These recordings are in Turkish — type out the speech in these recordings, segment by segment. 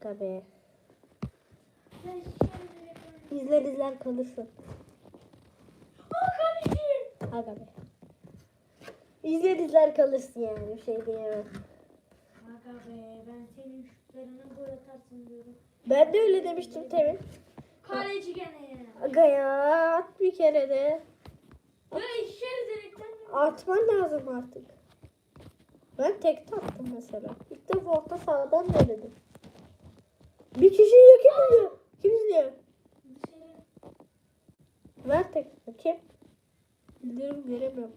Tabii. İzler izler kalırsın. Aga be. İzler izler kalırsın yani bir şey diyemem. Aga be ben senin şutlarına gol atarsın diyorum. Ben de öyle demiştim temin. Kaleci gene ya. Aga ya at bir kere de. Ya işler direkten. Atman lazım artık. Ben tekte attım mesela. İlk defa orta sahadan denedim. Bir kişi izliyor kim izliyor? Kim izliyor? Ver tekte kim? İzliyorum göremiyorum.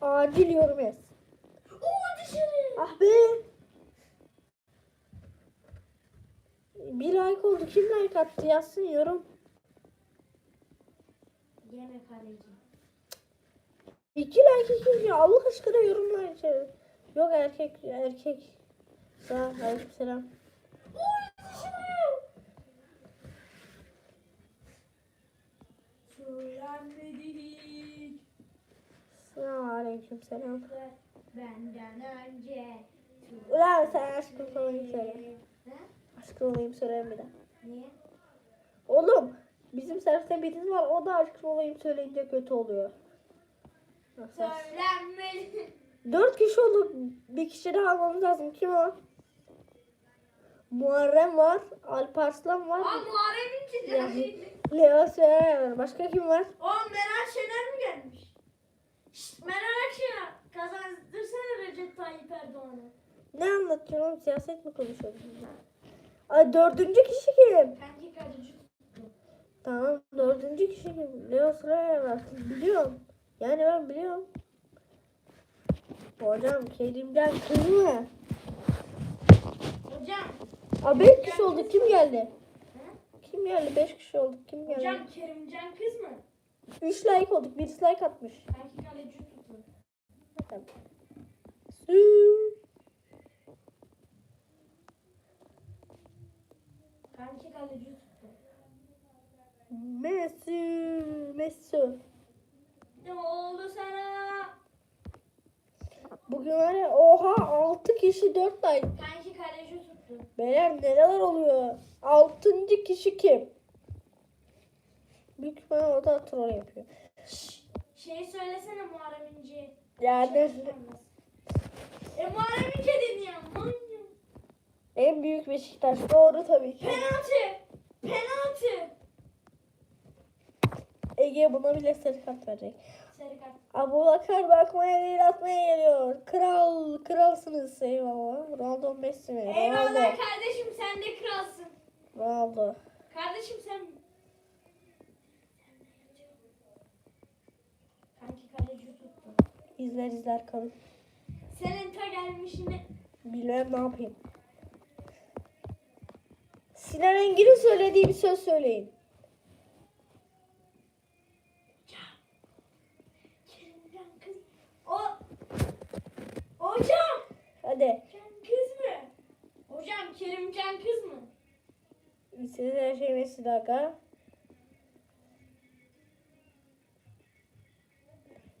Acil yorum yaz. Oo dışarı. Ah be. Bir like oldu. Kim like attı yazsın yorum. Gene kaleci. İki like iki ya Allah aşkına yorumlar için. Yok erkek erkek. Sağ aleyküm selam. Oo dışarı. Söylenmedik. Sağ aleyküm selam. Benden önce. Ulan sen aşkım olayım söyle. Aşkım olayım söyle bir daha. Niye? Oğlum bizim serviste birisi var o da aşkım olayım söyleyince kötü oluyor. Nasıl? Söylenmedik. Dört kişi olduk. Bir kişi daha almamız lazım. Kim o? Muharrem var. Alparslan var. Aa Muharrem'in Ya, çizgi. Leo Sürer var. Başka kim var? Oğlum Meral Şener mi gelmiş? Şşt Meral Akşener kazandırsana Recep Tayyip Erdoğan'ı. Ne anlatıyorsun oğlum? Siyaset mi konuşuyorsun? Ay dördüncü kişi kim? Kanki tuttu. Tamam dördüncü kişi kim? Leo Sürer var. Biliyorum. Yani ben biliyorum. Hocam Kerimcan kız mı? Aa beş kişi olduk. Kim geldi? Kim geldi? Beş kişi olduk. Kim geldi? Hocam Kerimcan kız mı? Üç like olduk. Birisi like atmış. Kanki kaleci Kanki kaleci tuttu. Messi, Messi. Ne oldu sana? Bugün var ya oha 6 kişi 4 like. Beyler neler oluyor? 6. kişi kim? Büyük ihtimalle o da troll yapıyor. Şey söylesene Muharrem İnce'ye. Yani E Muharrem İnce dedin ya. manyak. en büyük Beşiktaş doğru tabii ki. Penaltı. Penaltı. Ege buna bile sarı kart verecek. Sarı kart. Abu Bakar bakmaya değil atmaya geliyor. Kral, kralsınız eyvallah. Ronaldo Messi mi? Eyvallah Ronaldo. kardeşim sen de kralsın. Ronaldo. Kardeşim sen... Kanki kaleci tuttu. İzler izler kalın. Senin ta gelmişini... Bilmem ne yapayım. Sinan Engin'in söylediği bir söz söyleyin. Hadi. Kız mı? Hocam Kerimcan kız mı? Siz her şey Messi dakika.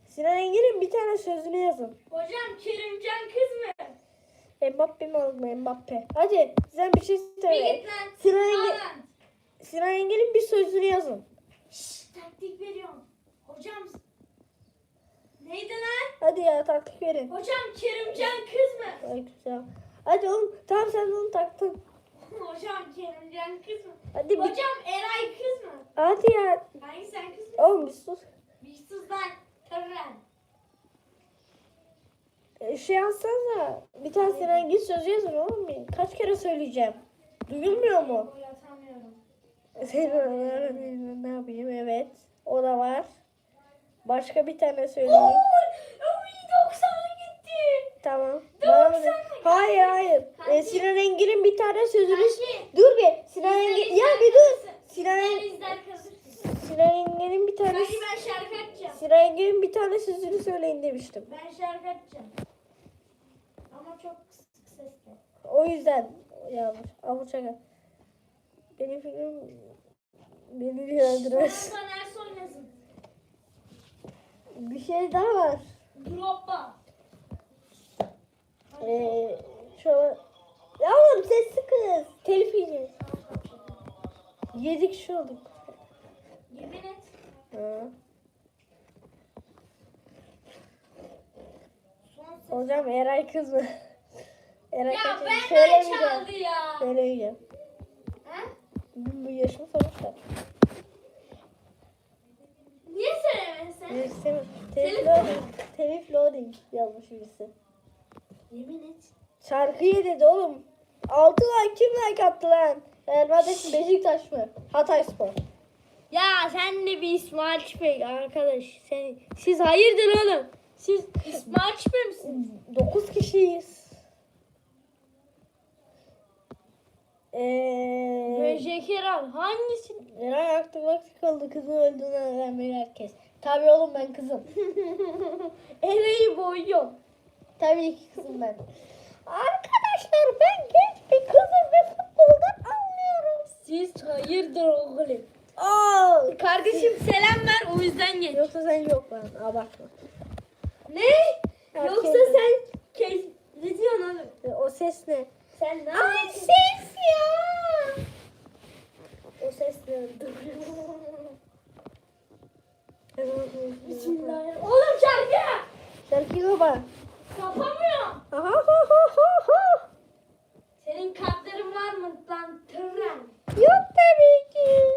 Sinan Engin'in bir tane sözünü yazın. Hocam Kerimcan kız mı? Mbappe mi aldı Mbappe? Hadi sen bir şey Bir söyle. git lan. Sinan Engin. Sinan Engin'in bir sözünü yazın. Şşş taktik veriyorum. Hocam... Neydi lan? Hadi ya taktik verin. Hocam Kerimcan kız mı? Aleykümselam. Hadi oğlum tamam sen onu taktın. Hocam Kerimcan kız mı? Hadi bir, Hocam Eray kız mı? hadi ya. Hangi sen kız mı? Oğlum bir sus. Bir sus lan. Törren. E, Şey yazsanıza. Bir tane Sinan Engin sözü yazın oğlum. Kaç kere söyleyeceğim. Duyulmuyor mu? Uyatamıyorum. Sen ne yapayım? Evet. O da var. Başka bir tane söyleyeyim. Oy 90'a gitti. Tamam. Bana mı de- sen- Hayır hayır. Kanki. E, Sinan Engin'in bir tane sözünü... Kanki. Dur bir. Sinan Engin... Ya bir dur. Sinan, Ben En- izler kalırsın. Sinan Engin'in bir tane... Kanki ben şarkı açacağım. Sinan Engin'in bir tane sözünü söyleyin demiştim. Ben şarkı açacağım. Ama çok kısık sesle. O yüzden yanlış. Ama şaka. Benim fikrim beni ilgilendirmez. Sonra Ersoy yazın. Bir şey daha var. Droppa. Ee, şu Ya oğlum sesli kız. Telif yiyeceğiz. Yedi kişi olduk. Yemin et. Ha. Ses. Hocam Eray kız mı? Eray Ya benden Söylemeyeceğim. çaldı ya. Söylemeyeceğim. He? Bu yaşım sonuçta. Niye Birisi telif loading, telif loading yazmış birisi. Yemin et. Şarkıyı dedi oğlum. 6 like kim like attı lan? Fenerbahçe Beşiktaş mı? Hatay Spor. Ya sen de bir İsmail Çiftlik arkadaş. Sen, siz hayırdır oğlum? Siz İsmail Çipe misin? 9 kişiyiz. Eee... Böcek Eren hangisi? Eray aklı vakti kaldı kızın öldüğünü öğrenmiyor herkes. Tabii oğlum ben kızım. Eren'i boyuyor. Tabii ki kızım ben. Arkadaşlar ben genç bir kızım ve futboldan anlıyorum. Siz hayırdır oğlum? Aa, Kardeşim selam ver o yüzden geç. Yoksa sen yok lan abartma. Ne? Herkes- Yoksa sen kes... Ne diyorsun oğlum? E, O ses ne? Sen ne Ay ses ya. O ses ne? Bismillahirrahmanirrahim. Oğlum şarkı! Şarkıyı baba. Kapamıyor. Ha ha ha ha ha. Senin kartların var mı lan tırren? Yok tabii ki.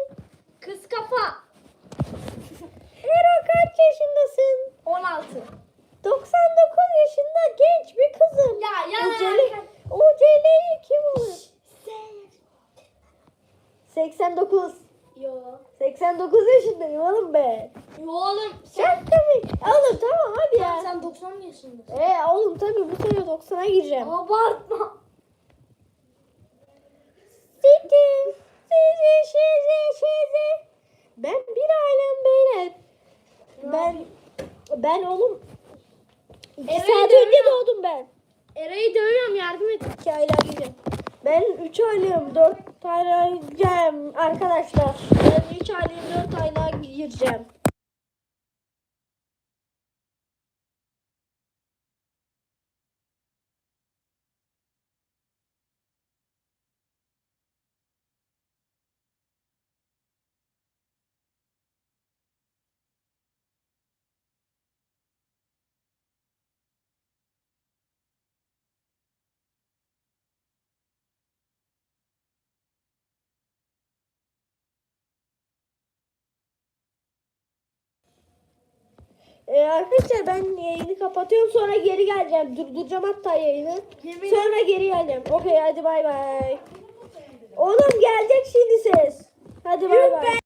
Kız kafa. Ero kaç yaşındasın? 16. 99 yaşında genç bir kızım. Ya yalan. Uceli, Uceli'yi kim olur? 89. Yo. 89 yaşındayım oğlum ben. Oğlum. Sen, mı? Oğlum tamam hadi ya. sen 90 yaşındasın. Ee oğlum tabii bu sene 90'a gireceğim. Abartma. Sizi, sizi, sizi, sizi. Ben bir ailem beyler. Ben, ben oğlum iki Evet, saat dövüyorum. önce doğdum ben. Ereği dövüyorum yardım et. İki aylığa gireceğim. Ben 3 aylığım, 4 aylığa gireceğim arkadaşlar. Ben 3 aylığım, 4 aylığa gireceğim. Ee, arkadaşlar ben yayını kapatıyorum sonra geri geleceğim. Durduracağım hatta yayını. Sonra geri geleceğim. Okey hadi bay bay. Oğlum gelecek şimdi ses. Hadi bay bay.